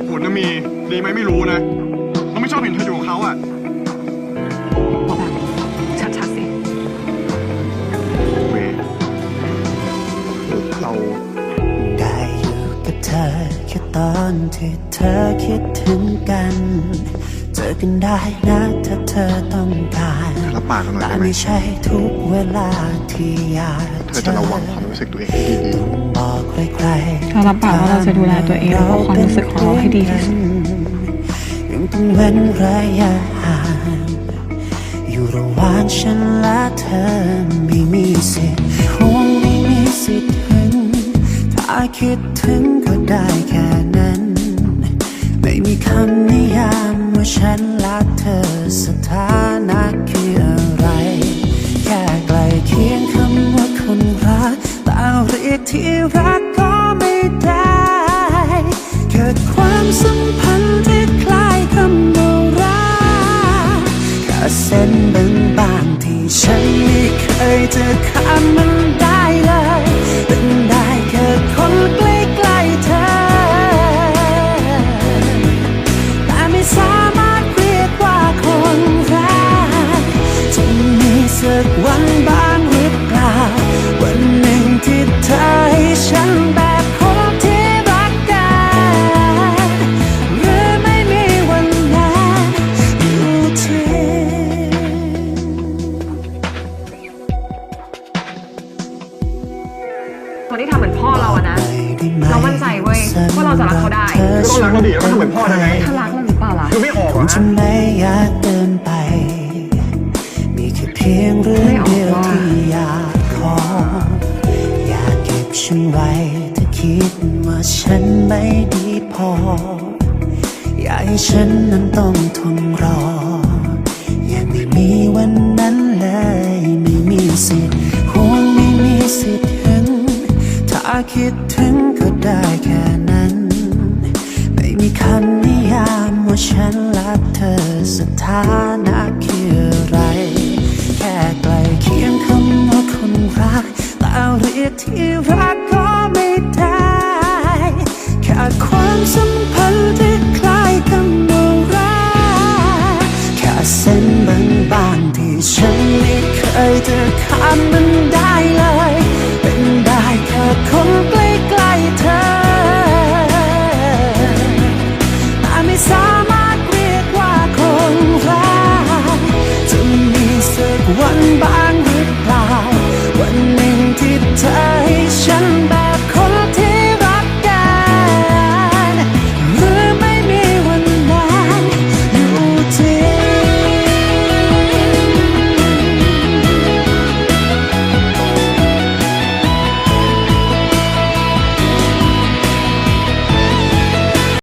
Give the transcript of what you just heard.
ตุผลนะมี ดีไหมไม่รู้นะเราไม่ชอบเห็นเธออยู่กับเขาอะบอกแบบชัดๆสิเวเราได้อยู่กับเธอแค่ตอนที่เธอคิดถึงกัน เจอกันได้นะถ้าเธอต้องการเธอรับปากกันหน่อยแต่ได้ไหมไม่ใช่ทุกเวลาที่อยากเธอจะระวังความรู้สึกตัวเองให้ดีบอกใครๆ เรารับปากว่าเราจะดูแลตัวเองแล้วก็ความรู้สึกของเราให้ดีที่สุดยังต้องเว้นระยะห่างอยู่ระหว่างฉันและเธอไม่มีสิทธิ์คงไม่มีสิทธิ์ถึงถ้าคิดถึงก็ได้แค่นั้น ไม่มีคำนิยามว่าฉันและเธอสถานะคืออะไร แค่ใกล้เคียง ที่รักก็ไม่ได้ เกิดความสัมพันธ์ที่คล้ายคำว่ารักแค่เส้นบางที่ฉันไม่เคยจะข้ามมันได้เลยเป็นได้ ต้องรักเขาดีแล้วก็ทำเหมือนพ่อได้ไงถ้ารักเราหรือเปล่าล่ะคือไม่ออกคเหรงอจะฮะไม่อยากเดินไป มีแค่เพียงเรื่องเดียวที่อยากขอ อยากเก็บฉันไว้ถ้าคิดว่าฉันไม่ดีพอ อยากให้ฉันนั้นต้องทนรอ ยังไม่มีวันนั้นเลยไม่มีสิทธิ์คงไม่มีสิทธิ์ถึง ถ้าคิดถึง ฉันและเธอสถานะคืออะไร แค่ใกลเคียงคำว่าคนรักแต่เรียกที่รักก็ไม่ได้แค่ความสัมพันธ์ที่คล้ายคำว่ารักแค่เส้นบางๆที่ฉันไม่เคยจะข้ามมัน วันบางหรือเปล่าวันหนึ่งที่เธอให้